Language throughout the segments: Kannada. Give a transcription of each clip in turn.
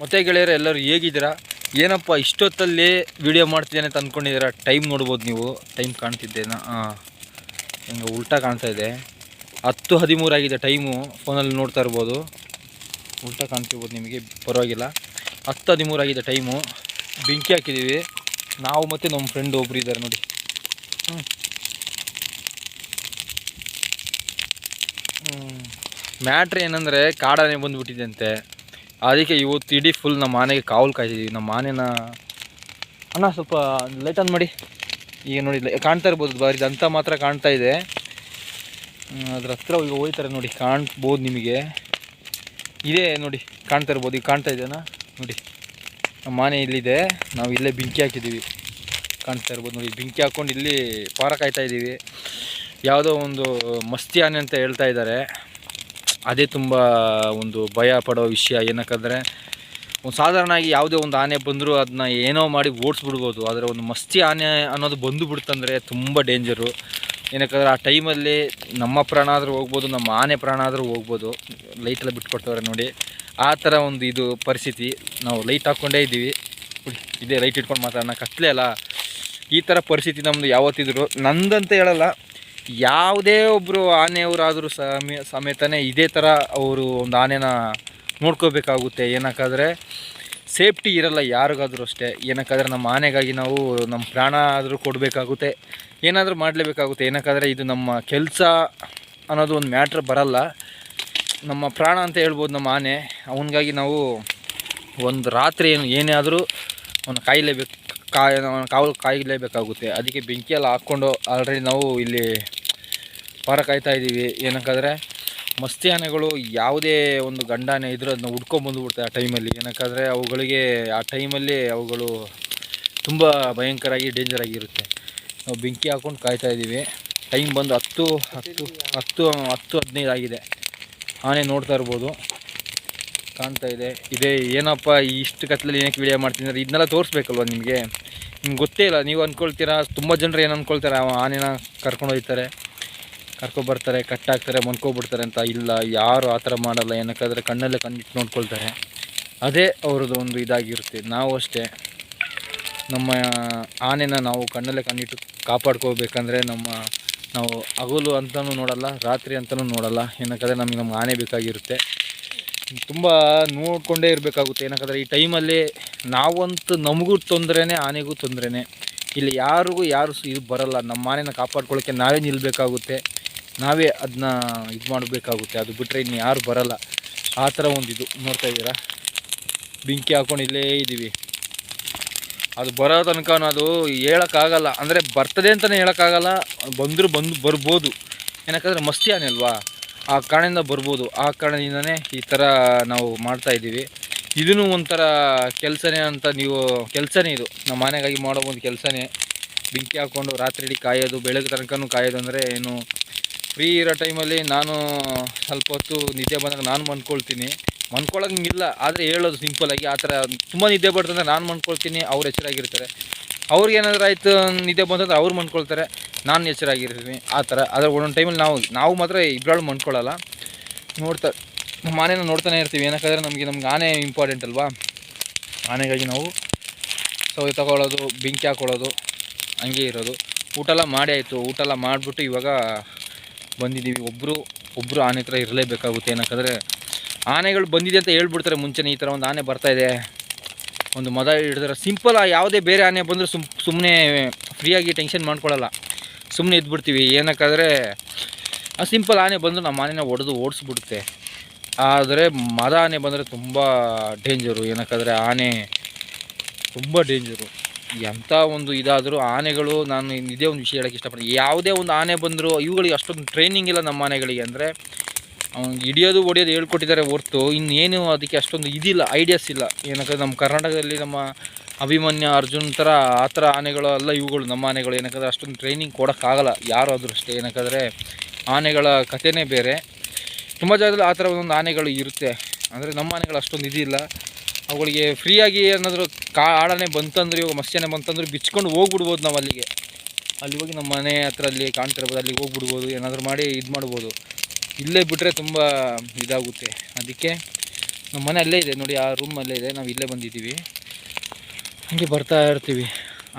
ಮತ್ತೆ ಗೆಳೆಯರು, ಎಲ್ಲರೂ ಹೇಗಿದ್ದೀರಾ? ಏನಪ್ಪ, ಇಷ್ಟೊತ್ತಲ್ಲಿ ವಿಡಿಯೋ ಮಾಡ್ತಿದ್ದೇನೆ ಅಂತ ಅಂದ್ಕೊಂಡಿದ್ದೀರಾ? ಟೈಮ್ ನೋಡ್ಬೋದು ನೀವು. ಟೈಮ್ ಕಾಣ್ತಿದ್ದೇನಾ ಹಿಂಗೆ ಉಲ್ಟಾ ಕಾಣ್ತಾ ಇದೆ. ಹತ್ತು ಹದಿಮೂರು ಆಗಿದೆ ಟೈಮು ಫೋನಲ್ಲಿ ನೋಡ್ತಾ ಇರ್ಬೋದು. ಉಲ್ಟಾ ಕಾಣ್ತಿರ್ಬೋದು ನಿಮಗೆ. ಪರವಾಗಿಲ್ಲ. ಹತ್ತು ಹದಿಮೂರು ಆಗಿದೆ ಟೈಮು ಬೆಂಕಿ ಹಾಕಿದ್ದೀವಿ. ನಾವು ಮತ್ತು ನಮ್ಮ ಫ್ರೆಂಡ್ ಒಬ್ರು ಇದ್ದಾರೆ ನೋಡಿ. ಹ್ಞೂ ಮ್ಯಾಟ್ರ್ ಏನಂದರೆ, ಕಾಡಾನೆ ಬಂದುಬಿಟ್ಟಿದೆ ಅದಕ್ಕೆ ಇವತ್ತು ಇಡೀ ಫುಲ್ ನಮ್ಮ ಆನೆಗೆ ಕಾವಲು ಕಾಯ್ತಿದ್ದೀವಿ ನಮ್ಮ ಆನೆನ ಅಣ್ಣ, ಸ್ವಲ್ಪ ಲೈಟ್ ಆನ್ ಮಾಡಿ. ಈಗ ನೋಡಿ ಕಾಣ್ತಾ ಇರ್ಬೋದು, ಬಾರಿ ಅಂತ ಮಾತ್ರ ಕಾಣ್ತಾ ಇದೆ. ಅದ್ರ ಹತ್ರ ಈಗ ಹೋಯ್ತಾರೆ ನೋಡಿ, ಕಾಣ್ಬೋದು ನಿಮಗೆ. ಇದೇ ನೋಡಿ, ಕಾಣ್ತಾ ಇರ್ಬೋದು, ಈಗ ಕಾಣ್ತಾ ಇದೆಯಾ ನೋಡಿ, ನಮ್ಮ ಮನೆ ಇಲ್ಲಿದೆ. ನಾವು ಇಲ್ಲೇ ಬೆಂಕಿ ಹಾಕಿದ್ದೀವಿ. ಕಾಣ್ತಾ ಇರ್ಬೋದು ನೋಡಿ, ಬೆಂಕಿ ಹಾಕ್ಕೊಂಡು ಇಲ್ಲಿ ಪಾರ ಕಾಯ್ತಾ ಇದ್ದೀವಿ ಯಾವುದೋ ಒಂದು ಮಸ್ತಿ ಆನೆ ಅಂತ ಹೇಳ್ತಾ ಇದ್ದಾರೆ. ಅದೇ ತುಂಬ ಒಂದು ಭಯ ಪಡೋ ವಿಷಯ. ಏನಕ್ಕಂದರೆ, ಒಂದು ಸಾಧಾರಣವಾಗಿ ಯಾವುದೇ ಒಂದು ಆನೆ ಬಂದರೂ ಅದನ್ನ ಏನೋ ಮಾಡಿ ಓಡಿಸ್ಬಿಡ್ಬೋದು. ಆದರೆ ಒಂದು ಮಸ್ತಿ ಆನೆ ಅನ್ನೋದು ಬಂದು ಬಿಡ್ತಂದರೆ ತುಂಬ ಡೇಂಜರು ಏನಕ್ಕಂದ್ರೆ, ಆ ಟೈಮಲ್ಲಿ ನಮ್ಮ ಪ್ರಾಣ ಆದರೂ ಹೋಗ್ಬೋದು, ನಮ್ಮ ಆನೆ ಪ್ರಾಣ ಆದರೂ ಹೋಗ್ಬೋದು. ಲೈಟೆಲ್ಲ ಬಿಟ್ಕೊಡ್ತವ್ರೆ ನೋಡಿ. ಆ ಥರ ಒಂದು ಇದು ಪರಿಸ್ಥಿತಿ. ನಾವು ಲೈಟ್ ಹಾಕ್ಕೊಂಡೇ ಇದ್ದೀವಿ. ಇದೇ ಲೈಟ್ ಇಟ್ಕೊಂಡು ಮಾತಾಡೋಣ. ಕತ್ಲೆ ಅಲ್ಲ. ಈ ಥರ ಪರಿಸ್ಥಿತಿ ನಮ್ಮದು ಯಾವತ್ತಿದ್ರು. ನಂದಂತ ಹೇಳಲ್ಲ. ಯಾವುದೇ ಒಬ್ಬರು ಆನೆಯವರಾದರೂ ಸಮೇ, ಸಮೇತನೇ ಇದೇ ಥರ ಅವರು ಒಂದು ಆನೆನ ನೋಡ್ಕೋಬೇಕಾಗುತ್ತೆ. ಏನಕ್ಕಾದರೆ ಸೇಫ್ಟಿ ಇರಲ್ಲ ಯಾರಿಗಾದರೂ ಅಷ್ಟೇ. ಏನಕ್ಕಾದರೆ ನಮ್ಮ ಆನೆಗಾಗಿ ನಾವು ನಮ್ಮ ಪ್ರಾಣ ಆದರೂ ಕೊಡಬೇಕಾಗುತ್ತೆ. ಏನಾದರೂ ಮಾಡಲೇಬೇಕಾಗುತ್ತೆ. ಏನಕ್ಕಾದರೆ ಇದು ನಮ್ಮ ಕೆಲಸ ಅನ್ನೋದು ಒಂದು ಮ್ಯಾಟ್ರ್ ಬರಲ್ಲ. ನಮ್ಮ ಪ್ರಾಣ ಅಂತ ಹೇಳ್ಬೋದು ನಮ್ಮ ಆನೆ. ಅವನಿಗಾಗಿ ನಾವು ಒಂದು ರಾತ್ರಿ ಏನು ಏನೇ ಆದರೂ ಅವನು ಕಾಯಲೇಬೇಕು. ಕಾಯ, ಕಾವಲು ಕಾಯಲೇಬೇಕಾಗುತ್ತೆ. ಅದಕ್ಕೆ ಬೆಂಕಿಯೆಲ್ಲ ಹಾಕ್ಕೊಂಡು ಆಲ್ರೆಡಿ ನಾವು ಇಲ್ಲಿ ಪಾರ ಕಾಯ್ತಾ ಇದ್ದೀವಿ. ಏನಕ್ಕಾದರೆ ಮಸ್ತಿ ಆನೆಗಳು ಯಾವುದೇ ಒಂದು ಗಂಡಾನೆ ಇದ್ರೂ ಅದನ್ನ ಹುಡ್ಕೊಂಬಂದುಬಿಡ್ತವೆ ಆ ಟೈಮಲ್ಲಿ ಏನಕ್ಕಾದರೆ ಅವುಗಳಿಗೆ ಆ ಟೈಮಲ್ಲಿ ಅವುಗಳು ತುಂಬ ಭಯಂಕರಾಗಿ ಡೇಂಜರ್ ಆಗಿರುತ್ತೆ. ನಾವು ಬೆಂಕಿ ಹಾಕ್ಕೊಂಡು ಕಾಯ್ತಾ ಇದ್ದೀವಿ. ಟೈಮ್ ಬಂದು ಹತ್ತು ಹತ್ತು ಹತ್ತು ಹತ್ತು ಹದಿನೈದು ಆಗಿದೆ. ಆನೆ ನೋಡ್ತಾ ಇರ್ಬೋದು. ಕಾಣ್ತಾ ಇದೆ. ಇದೇ ಏನಪ್ಪ ಇಷ್ಟು ಕತ್ಲಲ್ಲಿ ಏನಕ್ಕೆ ವಿಡಿಯೋ ಮಾಡ್ತೀನಿ ಅಂದರೆ ಇದನ್ನೆಲ್ಲ ತೋರಿಸ್ಬೇಕಲ್ವ ನಿಮಗೆ? ನಿಮ್ಗೆ ಗೊತ್ತೇ ಇಲ್ಲ, ನೀವು ಅಂದ್ಕೊಳ್ತೀರಾ ತುಂಬ ಜನರು ಏನು ಅಂದ್ಕೊಳ್ತಾರೆ ಆನೆನ ಕರ್ಕೊಂಡು ಹೋಗ್ತಾರೆ ಕರ್ಕೊಬರ್ತಾರೆ ಕಟ್ಟಾಕ್ತಾರೆ ಮಲ್ಕೊಬಿಡ್ತಾರೆ ಅಂತ ಇಲ್ಲ, ಯಾರು ಆ ಥರ ಮಾಡಲ್ಲ, ಏನಕ್ಕಾದರೆ ಕಣ್ಣಲ್ಲೇ ಕಣ್ಣಿಟ್ಟು ನೋಡ್ಕೊಳ್ತಾರೆ. ಅದೇ ಅವ್ರದ್ದು ಒಂದು ಇದಾಗಿರುತ್ತೆ. ನಾವು ಅಷ್ಟೇ, ನಮ್ಮ ಆನೆನ ನಾವು ಕಣ್ಣಲ್ಲೇ ಕಣ್ಣಿಟ್ಟು ಕಾಪಾಡ್ಕೋಬೇಕಂದ್ರೆ ನಮ್ಮ, ನಾವು ಹಗಲು ಅಂತಲೂ ನೋಡಲ್ಲ, ರಾತ್ರಿ ಅಂತಲೂ ನೋಡಲ್ಲ, ಏನಕ್ಕಾದರೆ ನಮಗೆ ನಮ್ಗೆ ಆನೆ ಬೇಕಾಗಿರುತ್ತೆ. ತುಂಬ ನೋಡಿಕೊಂಡೇ ಇರಬೇಕಾಗುತ್ತೆ, ಏನಕ್ಕಾದ್ರೆ ಈ ಟೈಮಲ್ಲಿ ನಾವಂತೂ ನಮಗೂ ತೊಂದರೆನೇ, ಆನೆಗೂ ತೊಂದರೆನೇ. ಇಲ್ಲಿ ಯಾರಿಗೂ ಯಾರು ಇದು ಬರಲ್ಲ. ನಮ್ಮ ಆನೆನ ಕಾಪಾಡ್ಕೊಳ್ಳೋಕ್ಕೆ ನಾವೇ ನಿಲ್ಲಬೇಕಾಗುತ್ತೆ ನಾವೇ ಅದನ್ನ ಇದು ಮಾಡಬೇಕಾಗುತ್ತೆ. ಅದು ಬಿಟ್ಟರೆ ಇನ್ನು ಯಾರು ಬರಲ್ಲ. ಆ ಥರ ಒಂದು ಇದು ನೋಡ್ತಾ ಇದ್ದೀರಾ? ಬೆಂಕಿ ಹಾಕೊಂಡು ಇಲ್ಲೇ ಇದ್ದೀವಿ. ಅದು ಬರೋ ತನಕ ಅದು ಹೇಳೋಕ್ಕಾಗಲ್ಲ. ಅಂದರೆ ಬರ್ತದೆ ಅಂತಲೇ ಹೇಳೋಕ್ಕಾಗಲ್ಲ. ಬಂದರೂ ಬಂದು ಬರ್ಬೋದು. ಏನಕ್ಕಂದರೆ ಮಸ್ತಿ ಆನೆ ಅಲ್ವಾ? ಆ ಕಾರಣದಿಂದ ಬರ್ಬೋದು. ಆ ಕಾರಣದಿಂದನೇ ಈ ಥರ ನಾವು ಮಾಡ್ತಾ ಇದ್ದೀವಿ. ಇದೂ ಒಂಥರ ಕೆಲಸನೇ ಅಂತ ನೀವು, ಕೆಲಸನೇ ಇದು. ನಮ್ಮ ಮನೆಗಾಗಿ ಮಾಡೋ ಒಂದು ಕೆಲಸನೇ. ಬೆಂಕಿ ಹಾಕ್ಕೊಂಡು ರಾತ್ರಿ ಕಾಯೋದು ಬೆಳಗ್ಗೆ ತನಕನೂ ಕಾಯೋದು ಅಂದರೆ ಏನು, ಫ್ರೀ ಇರೋ ಟೈಮಲ್ಲಿ ನಾನು ಸ್ವಲ್ಪ ಹೊತ್ತು ನಿದ್ದೆ ಬಂದಾಗ ನಾನು ಮನ್ಕೊಳ್ತೀನಿ. ಮನ್ಕೊಳ್ಳೋಂಗಿಲ್ಲ ಆದರೆ ಹೇಳೋದು ಸಿಂಪಲಾಗಿ ಆ ಥರ ತುಂಬ ನಿದ್ದೆ ಬರ್ತಂದ್ರೆ ನಾನು ಮನ್ಕೊಳ್ತೀನಿ, ಅವ್ರು ಎಚ್ಚರಾಗಿರ್ತಾರೆ. ಅವ್ರಿಗೆ ಏನಾದರೂ ಆಯಿತು, ನಿದ್ದೆ ಬಂತಂದ್ರೆ ಅವ್ರು ಮನ್ಕೊಳ್ತಾರೆ, ನಾನು ಎಚ್ಚರಾಗಿರ್ತೀನಿ. ಆ ಥರ. ಆದರೆ ಒಂದೊಂದು ಟೈಮಲ್ಲಿ ನಾವು ನಾವು ಮಾತ್ರ ಇಬ್ಬರಾಳು ಮನ್ಕೊಳ್ಳಲ್ಲ ನೋಡ್ತಾ ನಮ್ಮ ಆನೆನ ನೋಡ್ತಾನೆ ಇರ್ತೀವಿ. ಏನಕ್ಕಾದ್ರೆ ನಮಗೆ ನಮ್ಗೆ ಆನೆ ಇಂಪಾರ್ಟೆಂಟ್ ಅಲ್ವಾ? ಆನೆಗಾಗಿ ನಾವು ಸೊ ತಗೊಳ್ಳೋದು ಬೆಂಕಿ ಹಾಕೊಳ್ಳೋದು, ಹಂಗೆ ಇರೋದು. ಊಟ ಎಲ್ಲ ಮಾಡಿ ಆಯಿತು. ಊಟ ಎಲ್ಲ ಮಾಡಿಬಿಟ್ಟು ಇವಾಗ ಬಂದಿದ್ದೀವಿ. ಒಬ್ಬರು ಒಬ್ಬರು ಆನೆ ಹತ್ರ ಇರಲೇಬೇಕಾಗುತ್ತೆ. ಏನಕ್ಕಂದರೆ ಆನೆಗಳು ಬಂದಿದೆ ಅಂತ ಹೇಳ್ಬಿಡ್ತಾರೆ ಮುಂಚೆನೇ. ಈ ಥರ ಒಂದು ಆನೆ ಬರ್ತಾಯಿದೆ ಒಂದು ಮದ ಹಿಡಿದ್ರೆ ಸಿಂಪಲ್ ಯಾವುದೇ ಬೇರೆ ಆನೆ ಬಂದರೂ ಸುಮ್ ಸುಮ್ಮನೆ ಫ್ರೀಯಾಗಿ ಟೆನ್ಷನ್ ಮಾಡ್ಕೊಳ್ಳಲ್ಲ ಸುಮ್ಮನೆ ಇದ್ಬಿಡ್ತೀವಿ. ಏನಕ್ಕಾದರೆ ಆ ಸಿಂಪಲ್ ಆನೆ ಬಂದು ನಮ್ಮ ಆನೆನ ಒಡೆದು ಓಡಿಸ್ಬಿಡುತ್ತೆ. ಆದರೆ ಮದ ಆನೆ ಬಂದರೆ ತುಂಬ ಡೇಂಜರು ಏನಕ್ಕಾದರೆ ಆನೆ ತುಂಬ ಡೇಂಜರು ಎಂಥ ಒಂದು ಇದಾದರೂ ಆನೆಗಳು, ನಾನು ಇದೇ ಒಂದು ವಿಷಯ ಹೇಳೋಕ್ಕೆ ಇಷ್ಟಪಡ್ತೀನಿ. ಯಾವುದೇ ಒಂದು ಆನೆ ಬಂದರೂ ಇವುಗಳಿಗೆ ಅಷ್ಟೊಂದು ಟ್ರೈನಿಂಗ್ ಇಲ್ಲ ನಮ್ಮ ಆನೆಗಳಿಗೆ ಅಂದರೆ ಅವ್ನಿಗೆ ಹಿಡಿಯೋದು, ಹೊಡಿಯೋದು ಹೇಳ್ಕೊಟ್ಟಿದ್ದಾರೆ ಹೊರ್ತು ಇನ್ನೇನು ಅದಕ್ಕೆ ಅಷ್ಟೊಂದು ಇದಿಲ್ಲ ಐಡಿಯಾಸ್ ಇಲ್ಲ. ಏನಕ್ಕಂದ್ರೆ ನಮ್ಮ ಕರ್ನಾಟಕದಲ್ಲಿ ನಮ್ಮ ಅಭಿಮನ್ಯು, ಅರ್ಜುನ್ ಥರ ಆ ಥರ ಆನೆಗಳು ಅಲ್ಲ ಇವುಗಳು ನಮ್ಮ ಆನೆಗಳು. ಏನಕ್ಕಂದ್ರೆ ಅಷ್ಟೊಂದು ಟ್ರೈನಿಂಗ್ ಕೊಡೋಕ್ಕಾಗಲ್ಲ. ಯಾರು ಆದರೂ ಅಷ್ಟೇ. ಏನಕ್ಕಂದರೆ ಆನೆಗಳ ಕಥೆನೇ ಬೇರೆ. ತುಂಬ ಜಾಗದಲ್ಲಿ ಆ ಥರ ಒಂದೊಂದು ಆನೆಗಳು ಇರುತ್ತೆ. ಅಂದರೆ ನಮ್ಮ ಆನೆಗಳು ಅಷ್ಟೊಂದು ಇದಿಲ್ಲ ಅವುಗಳಿಗೆ ಫ್ರೀಯಾಗಿ ಏನಾದರೂ ಕಾ, ಆಡನೆ ಬಂತಂದ್ರೆ, ಇವಾಗ ಮಸ್ಯಾನೆ ಬಂತಂದ್ರೆ ಬಿಚ್ಕೊಂಡು ಹೋಗ್ಬಿಡ್ಬೋದು ನಾವು ಅಲ್ಲಿಗೆ. ಅಲ್ಲಿ ಹೋಗಿ ನಮ್ಮ ಮನೆ ಹತ್ರ ಅಲ್ಲಿ ಕಾಣ್ತಿರ್ಬೋದು, ಅಲ್ಲಿಗೆ ಹೋಗ್ಬಿಡ್ಬೋದು, ಏನಾದರೂ ಮಾಡಿ ಇದು ಮಾಡ್ಬೋದು. ಇಲ್ಲೇ ಬಿಟ್ಟರೆ ತುಂಬ ಇದಾಗುತ್ತೆ. ಅದಕ್ಕೆ ನಮ್ಮ ಮನೆ ಅಲ್ಲೇ ಇದೆ, ನೋಡಿ ಆ ರೂಮ್ ಅಲ್ಲೇ ಇದೆ, ನಾವು ಇಲ್ಲೇ ಬಂದಿದ್ದೀವಿ. ಹಂಗೆ ಬರ್ತಾ ಇರ್ತೀವಿ.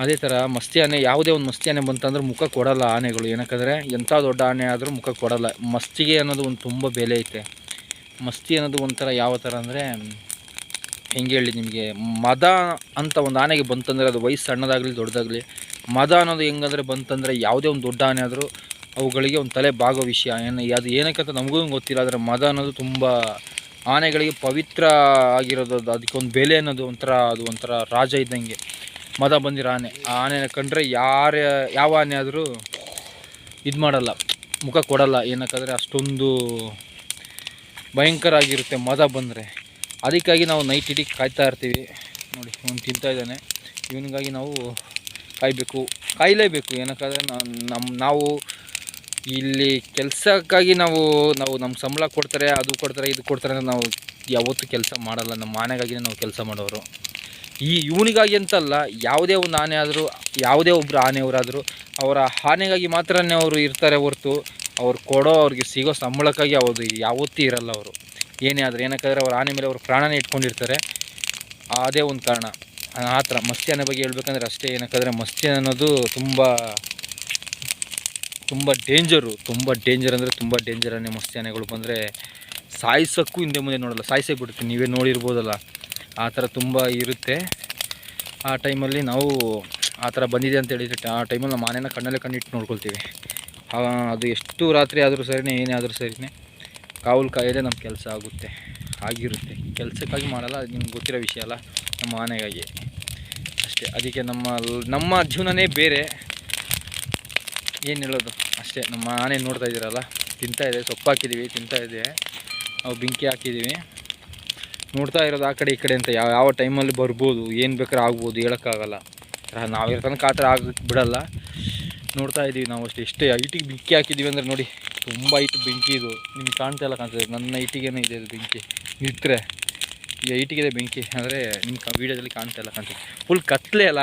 ಅದೇ ಥರ ಮಸ್ತಿ ಆನೆ, ಯಾವುದೇ ಒಂದು ಮಸ್ತಿ ಆನೆ ಬಂತಂದ್ರೆ ಮುಖ ಕೊಡಲ್ಲ ಆನೆಗಳು. ಏನಕ್ಕಂದರೆ ಎಂಥ ದೊಡ್ಡ ಆನೆ ಆದರೂ ಮುಖ ಕೊಡಲ್ಲ. ಮಸ್ತಿಗೆ ಅನ್ನೋದು ಒಂದು ತುಂಬ ಬೆಲೆ ಐತೆ. ಮಸ್ತಿ ಅನ್ನೋದು ಒಂಥರ ಯಾವ ಥರ ಅಂದರೆ, ಹೆಂಗೆ ಹೇಳಿ ನಿಮಗೆ, ಮದ ಅಂತ ಒಂದು ಆನೆಗೆ ಬಂತಂದರೆ, ಅದು ವಯಸ್ಸು ಸಣ್ಣದಾಗಲಿ ದೊಡ್ಡದಾಗಲಿ, ಮದ ಅನ್ನೋದು ಹೆಂಗಂದ್ರೆ ಬಂತಂದರೆ ಯಾವುದೇ ಒಂದು ದೊಡ್ಡ ಆನೆ ಆದರೂ ಅವುಗಳಿಗೆ ಒಂದು ತಲೆ ಬಾಗೋ ವಿಷಯ. ಏನು, ಅದು ಏನಕ್ಕಂತ ನಮಗೂ ಗೊತ್ತಿಲ್ಲ, ಆದರೆ ಮದ ಅನ್ನೋದು ತುಂಬ ಆನೆಗಳಿಗೆ ಪವಿತ್ರ ಆಗಿರೋದು ಅದಕ್ಕೊಂದು ಬೆಲೆ ಅನ್ನೋದು ಒಂಥರ, ಅದು ಒಂಥರ ರಾಜ ಇದ್ದಂಗೆ. ಮದ ಬಂದಿರೋ ಆನೆ. ಆ ಆನೆನ ಕಂಡ್ರೆ ಯಾರ, ಯಾವ ಆನೆ ಆದರೂ ಇದು ಮಾಡಲ್ಲ. ಮುಖ ಕೊಡಲ್ಲ. ಏನಕ್ಕಂದರೆ ಅಷ್ಟೊಂದು ಭಯಂಕರ ಆಗಿರುತ್ತೆ ಮದ ಬಂದರೆ. ಅದಕ್ಕಾಗಿ ನಾವು ನೈಟ್ ಇಡೀ ಕಾಯ್ತಾ ಇರ್ತೀವಿ. ನೋಡಿ, ಇವನು ತಿಂತಾ ಇದ್ದಾನೆ. ಇವನಿಗಾಗಿ ನಾವು ಕಾಯಬೇಕು. ಕಾಯಲೇಬೇಕು. ಏನಕ್ಕಂದರೆ ನಮ್ಮ ನಾವು ಇಲ್ಲಿ ಕೆಲಸಕ್ಕಾಗಿ ನಾವು ನಾವು ನಮ್ಮ ಸಂಬಳ ಕೊಡ್ತಾರೆ, ಅದು ಕೊಡ್ತಾರೆ, ಇದು ಕೊಡ್ತಾರೆ ಅಂದರೆ ನಾವು ಯಾವತ್ತೂ ಕೆಲಸ ಮಾಡಲ್ಲ. ನಮ್ಮ ಆನೆಗಾಗಿನೇ ನಾವು ಕೆಲಸ ಮಾಡೋರು. ಈ ಇವನಿಗಾಗಿ ಅಂತಲ್ಲ, ಯಾವುದೇ ಒಂದು ಆನೆ ಆದರೂ, ಯಾವುದೇ ಒಬ್ಬರು ಆನೆಯವರಾದರೂ, ಅವರ ಆನೆಗಾಗಿ ಮಾತ್ರನೇ ಅವರು ಇರ್ತಾರೆ ಹೊರತು, ಅವ್ರು ಕೊಡೋ ಅವ್ರಿಗೆ ಸಿಗೋ ಸಂಬಳಕ್ಕಾಗಿ ಅವರು ಯಾವತ್ತೂ ಇರಲ್ಲ ಅವರು. ಏನೇ ಆದರೂ, ಏನಕ್ಕಾದ್ರೆ ಅವ್ರ ಆನೆ ಮೇಲೆ ಅವ್ರ ಪ್ರಾಣನೇ ಇಟ್ಕೊಂಡಿರ್ತಾರೆ. ಅದೇ ಒಂದು ಕಾರಣ. ಆ ಥರ ಆನೆ ಬಗ್ಗೆ ಹೇಳ್ಬೇಕಂದ್ರೆ ಅಷ್ಟೇ, ಏನಕ್ಕಾದ್ರೆ ಮಸ್ತಿ ಅನ್ನೋದು ತುಂಬ ತುಂಬ ಡೇಂಜರು ತುಂಬ ಡೇಂಜರ್ ಅಂದರೆ ತುಂಬ ಡೇಂಜರನ್ನೇ ಮತ್ಸ್ಯಾನೆಗಳು ಬಂದರೆ ಸಾಯಿಸೋಕ್ಕೂ ಹಿಂದೆ ಮುಂದೆ ನೋಡಲ್ಲ. ಸಾಯಿಸೇ ಬಿಡುತ್ತೆ. ನೀವೇ ನೋಡಿರ್ಬೋದಲ್ಲ. ಆ ಥರ ತುಂಬ ಇರುತ್ತೆ. ಆ ಟೈಮಲ್ಲಿ ನಾವು ಆ ಥರ ಬಂದಿದೆ ಅಂತ ಹೇಳಿದ್ರೆ ಆ ಟೈಮಲ್ಲಿ ನಮ್ಮ ಆನೆನ ಕಣ್ಣಲ್ಲೇ ಕಣ್ಣಿಟ್ಟು ನೋಡ್ಕೊಳ್ತೀವಿ. ಅದು ಎಷ್ಟು ರಾತ್ರಿ ಆದರೂ ಸರಿನೇ, ಏನೇ ಆದರೂ ಸರಿನೇ ಕಾವಲು ಕಾಯೋದೇ ನಮ್ಮ ಕೆಲಸ ಆಗುತ್ತೆ. ಆಗಿರುತ್ತೆ. ಕೆಲಸಕ್ಕಾಗಿ ಮಾಡಲ್ಲ, ಅದು ನಿಮ್ಗೆ ಗೊತ್ತಿರೋ ವಿಷಯ ಅಲ್ಲ, ನಮ್ಮ ಆನೆಗಾಗಿ ಅಷ್ಟೇ. ಅದಕ್ಕೆ ನಮ್ಮ ನಮ್ಮ ಜೀವನನೇ ಬೇರೆ. ಏನು ಹೇಳೋದು? ಅಷ್ಟೇ. ನಮ್ಮ ಆನೆ ನೋಡ್ತಾ ಇದ್ದೀರಲ್ಲ? ತಿಂತಾ ಇದೆ. ಸೊಪ್ಪು ಹಾಕಿದ್ದೀವಿ ತಿಂತಾ ಇದೆ. ನಾವು ಬೆಂಕಿ ಹಾಕಿದ್ದೀವಿ. ನೋಡ್ತಾ ಇರೋದು ಆ ಕಡೆ ಈ ಕಡೆ ಅಂತ. ಯಾವ ಯಾವ ಟೈಮಲ್ಲಿ ಬರ್ಬೋದು, ಏನು ಬೇಕಾದ್ರೆ ಆಗ್ಬೋದು ಹೇಳೋಕ್ಕಾಗಲ್ಲ. ನಾವಿರೋ ತನಕ ಆ ಥರ ಆಗಕ್ಕೆ ಬಿಡಲ್ಲ. ನೋಡ್ತಾ ಇದ್ದೀವಿ ನಾವು ಅಷ್ಟೇ, ಎಷ್ಟೇ ಐಟಿಗೆ ಬೆಂಕಿ ಹಾಕಿದ್ದೀವಿ ಅಂದರೆ ನೋಡಿ, ತುಂಬ ಐಟ್ ಬೆಂಕಿ ಇದು. ನಿಮ್ಗೆ ಕಾಣ್ತಾ ಇಲ್ಲ ಕಾಣ್ತದೆ ನನ್ನ ಹೈಟಿಗೇನೆ ಇದೆ ಇದು ಬೆಂಕಿ. ನಿಂತರೆ ಈ ಹೈಟಿಗಿದೆ ಬೆಂಕಿ ಅಂದರೆ ನಿಮ್ಮ ವೀಡಿಯೋದಲ್ಲಿ ಕಾಣ್ತಾ ಇಲ್ಲ ಕಾಣ್ತದೆ ಫುಲ್ ಕತ್ಲೆ ಅಲ್ಲ.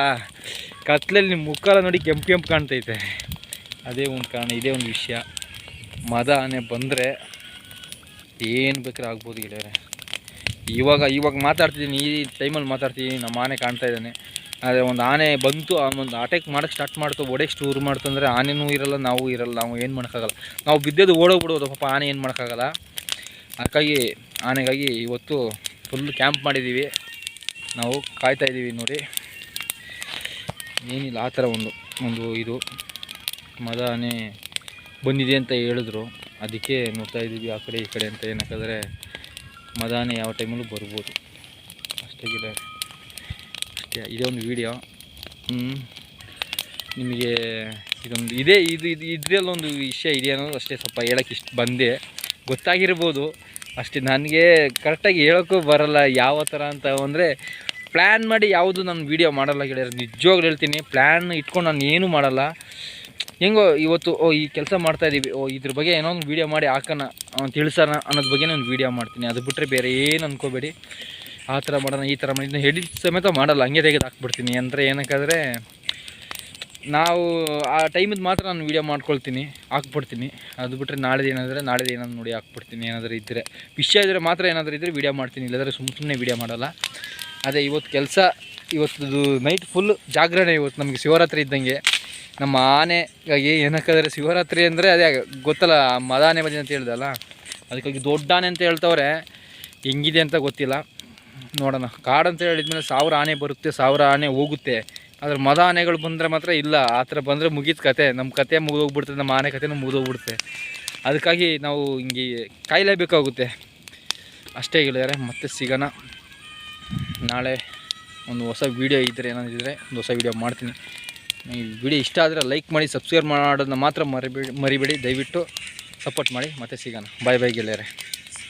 ಕತ್ಲೆಯಲ್ಲಿ ನಿಮ್ಮ ಮುಖ ನೋಡಿ ಕೆಂಪು ಕೆಂಪು ಕಾಣ್ತೈತೆ. ಅದೇ ಒಂದು ಕಾರಣ, ಇದೇ ಒಂದು ವಿಷಯ. ಮದ ಆನೆ ಬಂದರೆ ಏನು ಬೇಕಾದ್ರೆ ಆಗ್ಬೋದು ಗೆಳೆಯರೆ. ಇವಾಗ ಇವಾಗ ಮಾತಾಡ್ತಿದ್ದೀನಿ, ಈ ಟೈಮಲ್ಲಿ ಮಾತಾಡ್ತೀನಿ ನಮ್ಮ ಆನೆ ಕಾಣ್ತಾ ಇದ್ದಾನೆ. ಆದರೆ ಒಂದು ಆನೆ ಬಂತು, ಆ ಒಂದು ಅಟ್ಯಾಕ್ ಮಾಡೋಕ್ಕೆ ಸ್ಟಾರ್ಟ್ ಮಾಡ್ತು ಓಡಕ್ಕೆ ಶುರು ಮಾಡ್ತಂದರೆ ಆನೆನೂ ಇರಲ್ಲ, ನಾವು ಇರಲ್ಲ, ನಾವು ಏನು ಮಾಡೋಕ್ಕಾಗಲ್ಲ. ನಾವು ಬಿದ್ದದ್ದು ಓಡೋಗ್ಬಿಡೋದು ಪಾಪ ಆನೆ ಏನು ಮಾಡೋಕ್ಕಾಗಲ್ಲ. ಅದಕ್ಕಾಗಿ, ಆನೆಗಾಗಿ ಇವತ್ತು ಫುಲ್ ಕ್ಯಾಂಪ್ ಮಾಡಿದ್ದೀವಿ. ನಾವು ಕಾಯ್ತಾ ಇದ್ದೀವಿ ನೋಡಿ. ಏನಿಲ್ಲ, ಆ ಥರ ಒಂದು ಒಂದು ಇದು. ಮದ ಆನೆ ಬಂದಿದೆ ಅಂತ ಹೇಳಿದ್ರು. ಅದಕ್ಕೆ ನೋಡ್ತಾ ಇದ್ದೀವಿ, ಆ ಕಡೆ, ಈ ಕಡೆ ಅಂತ ಏನಕ್ಕಾದರೆ ಮದ ಆನೆ ಯಾವ ಟೈಮಲ್ಲೂ ಬರ್ಬೋದು. ಅಷ್ಟೇ ಗಿಡ ಅಷ್ಟೇ, ಇದೇ ಒಂದು ವಿಡಿಯೋ ನಿಮಗೆ ಇದೊಂದು, ಇದೇ, ಇದು ಇದು ಇದರಲ್ಲೊಂದು ವಿಷಯ ಇದೆ ಅನ್ನೋದು ಅಷ್ಟೇ ಸ್ವಲ್ಪ ಹೇಳೋಕ್ಕೆ ಇಷ್ಟು, ಬಂದೆ. ಗೊತ್ತಾಗಿರ್ಬೋದು. ಅಷ್ಟೇ, ನನಗೆ ಕರೆಕ್ಟಾಗಿ ಹೇಳೋಕ್ಕೂ ಬರಲ್ಲ ಯಾವ ಥರ ಅಂತ ಅಂದರೆ ಪ್ಲ್ಯಾನ್ ಮಾಡಿ ಯಾವುದು ನಾನು ವೀಡಿಯೋ ಮಾಡಲ್ಲ ಗೆಳೆಯರು. ನಿಜವಾಗ್ಲೂ ಹೇಳ್ತೀನಿ ಪ್ಲ್ಯಾನ್ ಇಟ್ಕೊಂಡು ನಾನು ಏನೂ ಮಾಡಲ್ಲ. ಹೆಂಗೋ ಇವತ್ತು, ಓ, ಈ ಕೆಲಸ ಮಾಡ್ತಾ ಇದ್ದೀವಿ ಓ, ಇದ್ರ ಬಗ್ಗೆ ಏನೋ ಒಂದು ವೀಡಿಯೋ ಮಾಡಿ ಹಾಕೋಣ ಅವ್ನು ತಿಳಿಸೋಣ ಅನ್ನೋದ್ರ ಬಗ್ಗೆ ಒಂದು ವೀಡಿಯೋ ಮಾಡ್ತೀನಿ. ಅದು ಬಿಟ್ಟರೆ ಬೇರೆ ಏನು ಅಂದ್ಕೋಬೇಡಿ ಆ ಥರ ಮಾಡೋಣ, ಈ ಥರ ಮಾಡಿ ಎಡಿಟ್ ಸಮೇತ ಮಾಡಲ್ಲ, ಹಂಗೆ ತೆಗೆದು ಹಾಕ್ಬಿಡ್ತೀನಿ. ಅಂದರೆ ಏನಕ್ಕಾದರೆ, ನಾವು, ಆ ಟೈಮಿದ್ದು ಮಾತ್ರ ನಾನು ವೀಡಿಯೋ ಮಾಡ್ಕೊಳ್ತೀನಿ, ಹಾಕ್ಬಿಡ್ತೀನಿ. ಅದು ಬಿಟ್ಟರೆ ನಾಳೆದು ಏನಾದರೆ, ನಾಳೆದು ಏನಾದ್ರು ನೋಡಿ ಹಾಕ್ಬಿಡ್ತೀನಿ. ಏನಾದರೂ ಇದ್ದರೆ ವಿಷಯ ಇದ್ದರೆ ಮಾತ್ರ ಏನಾದರೂ ಇದ್ದರೆ ವೀಡಿಯೋ ಮಾಡ್ತೀನಿ. ಇಲ್ಲಾಂದರೆ ಸುಮ್ಮ ಸುಮ್ಮನೆ ವೀಡಿಯೋ ಮಾಡೋಲ್ಲ. ಅದೇ ಇವತ್ತು ಕೆಲಸ ಇವತ್ತು ನೈಟ್ ಫುಲ್ ಜಾಗರಣೆ ಇವತ್ತು ನಮಗೆ ಶಿವರಾತ್ರಿ ಇದ್ದಂಗೆ. ನಮ್ಮ ಆನೆಗಾಗಿ ಏನಕ್ಕಾದ್ರೆ ಶಿವರಾತ್ರಿ ಅಂದರೆ ಅದೇ ಗೊತ್ತಲ್ಲ ಮದಾನೆ ಬಂದಿದೆ ಅಂತ ಹೇಳ್ದಲ್ಲ? ಅದಕ್ಕಾಗಿ ದೊಡ್ಡ ಆನೆ ಅಂತ ಹೇಳ್ತವ್ರೆ. ಹೆಂಗಿದೆ ಅಂತ ಗೊತ್ತಿಲ್ಲ. ನೋಡೋಣ. ಕಾಡು ಅಂತ ಹೇಳಿದ್ಮೇಲೆ ಸಾವಿರ ಆನೆ ಬರುತ್ತೆ, ಸಾವಿರ ಆನೆ ಹೋಗುತ್ತೆ. ಆದರೆ ಮದ ಆನೆಗಳು ಬಂದರೆ ಮಾತ್ರ ಇಲ್ಲ. ಆ ಥರ ಬಂದರೆ ಮುಗೀತು ಕತೆ. ನಮ್ಮ ಕತೆ ಮುಗಿದೋಗ್ಬಿಡ್ತದೆ ನಮ್ಮ ಆನೆ ಕತೆನೂ ಮುಗಿದೋಗ್ಬಿಡುತ್ತೆ ಅದಕ್ಕಾಗಿ ನಾವು ಹಿಂಗೆ ಕಾಯಲೇಬೇಕಾಗುತ್ತೆ. ಅಷ್ಟೇ ಹೇಳಿದ್ದಾರೆ ಮತ್ತೆ ಸಿಗೋಣ. ನಾಳೆ ಒಂದು ಹೊಸ ವೀಡಿಯೋ ಇದ್ದರೆ ಏನಾದಿದ್ರೆ ಒಂದು ಹೊಸ ವೀಡಿಯೋ ಮಾಡ್ತೀನಿ. ಈ ವಿಡಿಯೋ ಇಷ್ಟ ಆದರೆ ಲೈಕ್ ಮಾಡಿ ಸಬ್ಸ್ಕ್ರೈಬ್ ಮಾಡೋದನ್ನ ಮಾತ್ರ ಮರಿಬೇಡಿ ಮರಿಬೇಡಿ. ದಯವಿಟ್ಟು ಸಪೋರ್ಟ್ ಮಾಡಿ. ಮತ್ತೆ ಸಿಗೋಣ. ಬಾಯ್ ಬಾಯ್ ಗೆಳೆಯರೆ.